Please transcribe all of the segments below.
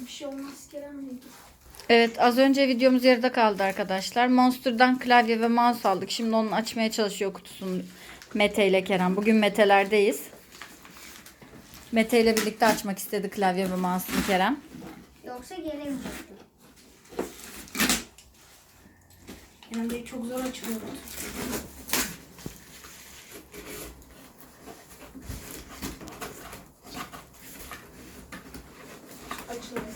Bir şey olmaz Kerem Bey. Evet az önce videomuz yarıda kaldı arkadaşlar. Monster'dan klavye ve mouse aldık. Şimdi onu açmaya çalışıyor kutusunu Mete ile Kerem. Bugün Mete'lerdeyiz. Mete ile birlikte açmak istedi klavye ve mouse'unu Kerem. Yoksa gelemeyecektim. Kerem Bey çok zor açılıyor. Açılıyor.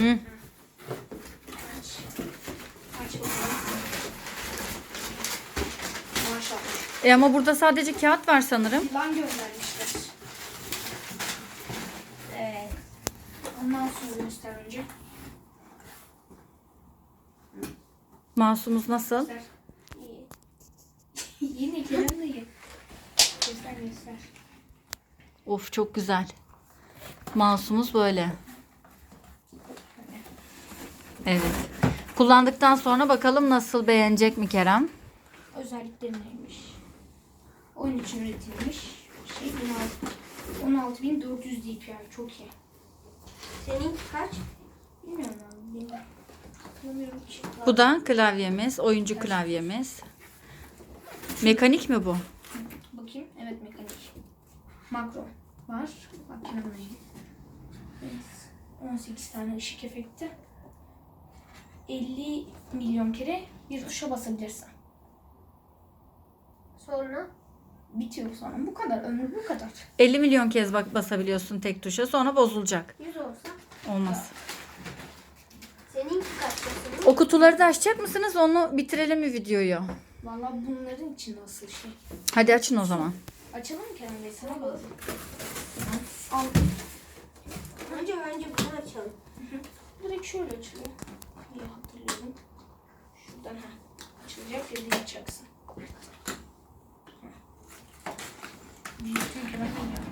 Hı. Aç. Aç bakalım. Maşallah. E ama burada sadece kağıt var sanırım. Yılan göndermişler. Evet. Ondan sonra göster önce. Mouse'umuz nasıl? Göster. İyi. Yine Kerem dayı. Göster göster. Of çok güzel. Mouse'umuz böyle. Evet. Kullandıktan sonra bakalım nasıl beğenecek mi Kerem? Özellikleri neymiş? Oyun için üretilmiş. Şey 16 16400 DPI çok iyi. Seninki kaç? Bilmiyorum abi. Bilmiyorum. Ki. Bu da klavyemiz, oyuncu klavyemiz. Mekanik mi bu? Bakayım. Evet mekanik. Makro var. Bak. Evet. 18 tane ışık efekti. 50 milyon kere bir tuşa basabilirsin. Sonra Bitiyor sonra. Bu kadar. Ömrü bu kadar. 50 milyon kez bak basabiliyorsun tek tuşa sonra bozulacak. 100 olsa. Olmaz. Seninki kaç senin? O kutuları da açacak mısınız? Onu bitirelim mi videoyu? Vallahi bunların için nasıl şey. Hadi açın o zaman. Açalım mı? Sana bakalım. Al. Önce önce bunu açalım. Direkt şöyle açılıyor. İyi hatırlıyorum. Şuradan ha. Açılacak dediği açacaksın. Büyütün Kerem Bey ya.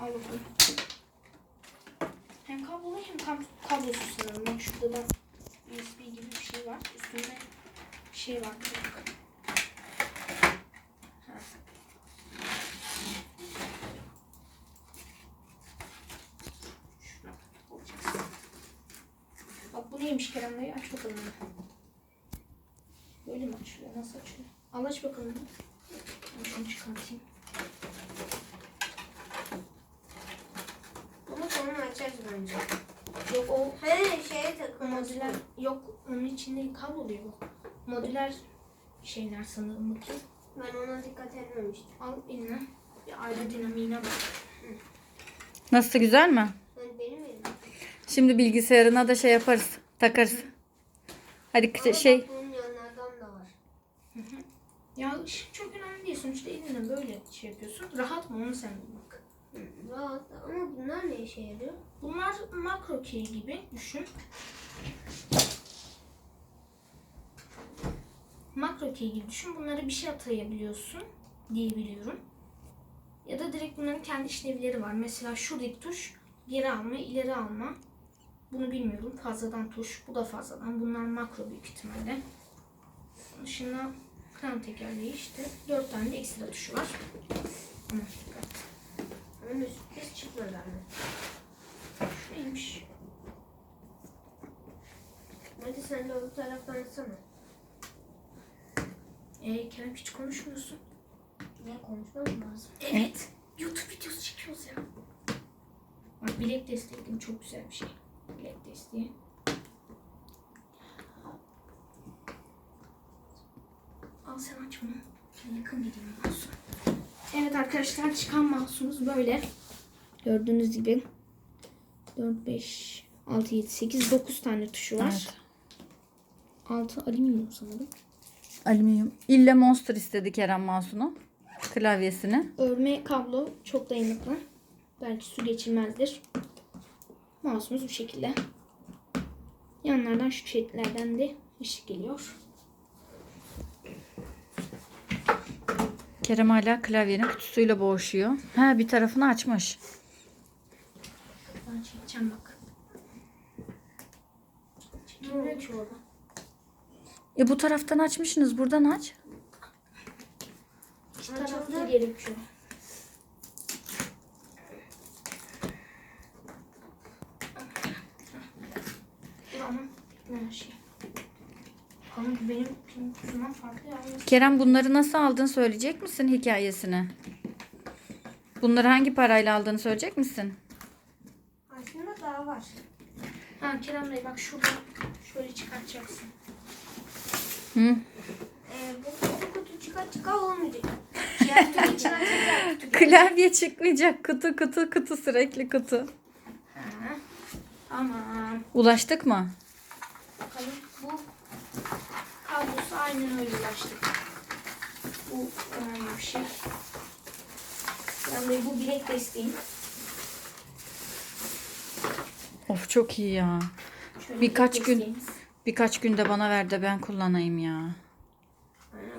Al bakalım. Hem kablolu hem kab- kablosuz sanırım. Bak şurada da USB gibi bir şey var. Üstünde bir şey var. Bak. Bu neymiş Kerem Bey? Aç bakalım. Böyle mi açılıyor? Nasıl açılıyor? Al aç bakalım. Ben şunu çıkartayım. Bunu sonra açarız bence. Yok o He şeye O takılması. modüler yok onun içinde bu. Modüler şeyler sanırım bakayım. Ben ona dikkat etmemiştim. Al eline. Bir aerodinamiğine bak. Nasıl güzel mi? Yani benim elim. Şimdi bilgisayarına da şey yaparız. Takarız. Hadi Ama şey bak bunun yanlardan da var. Ya ışık çok önemli değil. Sonuçta elinle böyle şey yapıyorsun. Rahat mı onu sen bak. Hı, Rahat ama bunlar ne işe yarıyor? Bunlar makro key gibi düşün. Makro key gibi düşün. Bunlara bir şey atayabiliyorsun diyebiliyorum. Ya da direkt bunların kendi işlevleri var. Mesela şuradaki tuş geri alma, ileri alma. Bunu bilmiyorum. Fazladan tuş. Bu da fazladan. Bunlar makro büyük ihtimalle. Dışında kran tekerleği işte. Dört tane de ekstra tuşu var. Ama dikkat. Ama sürpriz çıkmadı anne. Şu neymiş? Hadi sen de öbür taraftan açsana. Ee, Kerem hiç konuşmuyorsun. Ne konuşmam lazım? Evet. YouTube videosu çekiyoruz ya. Bak bilek destekli çok güzel bir şey. Bilek desteği. Al sen aç bunu. Ben yakın gideyim mouse'u. Evet arkadaşlar çıkan mouse'umuz böyle. Gördüğünüz gibi 4, 5, 6, 7, 8, 9 tane tuşu var. Evet. 6 alüminyum sanırım. alüminyum. İlle Monster istedi Kerem mouse'unu. Klavyesini. Örme kablo çok dayanıklı. Belki su geçirmezdir. Mouse'umuz bu şekilde. Yanlardan şu şekillerden de ışık geliyor. Kerem hala klavyenin kutusuyla boğuşuyor. Ha bir tarafını açmış. Ben çekeceğim bak. Ne olmuş orada? E bu taraftan açmışsınız. Buradan aç. İki tarafta gerekiyor. Ama ne şey. Benim farklı yalnız. Kerem bunları nasıl aldın söyleyecek misin hikayesini? Bunları hangi parayla aldığını söyleyecek misin? Aslında daha var. Ha Kerem Bey bak şurada şöyle çıkartacaksın. Hı? Ee, bu kutu kutu çıka çıka olmayacak. Diğer kutu gelecek. Klavye çıkmayacak. Kutu kutu kutu sürekli kutu. Ha. Tamam. Ulaştık mı? Bakalım bu kablosu aynen öyle ulaştık. Bu önemli bir şey. Yani bu bilek desteğim. Of çok iyi ya. Şöyle Birkaç gün- desteğimiz. Birkaç günde bana ver de ben kullanayım ya. Anne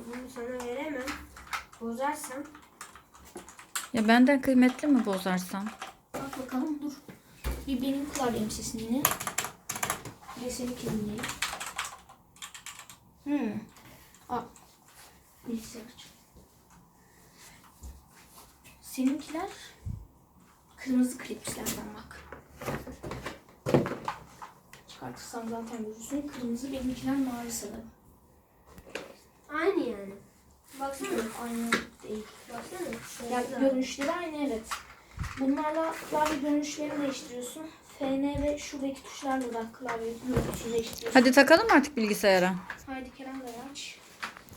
bunu sana veremem. Bozarsam. Ya benden kıymetli mi bozarsam? Bak bakalım dur. Bir benim klavyem sesini dinle. Bir de dinleyelim. Hmm. Aa. Bilgisayar aç. Seninkiler kırmızı klipslerden bak. Çıkartırsam zaten görürsün. Kırmızı benimkiler mavi sanırım. Aynı yani. Baksana. Aynı değil. Baksana. Ya Şöyle. görünüşleri aynı evet. Bunlarla klavye görünüşlerini değiştiriyorsun. FN ve şuradaki tuşlarla da klavye görüntüsünü değiştiriyorsun. Hadi takalım artık bilgisayara. Haydi Kerem de aç.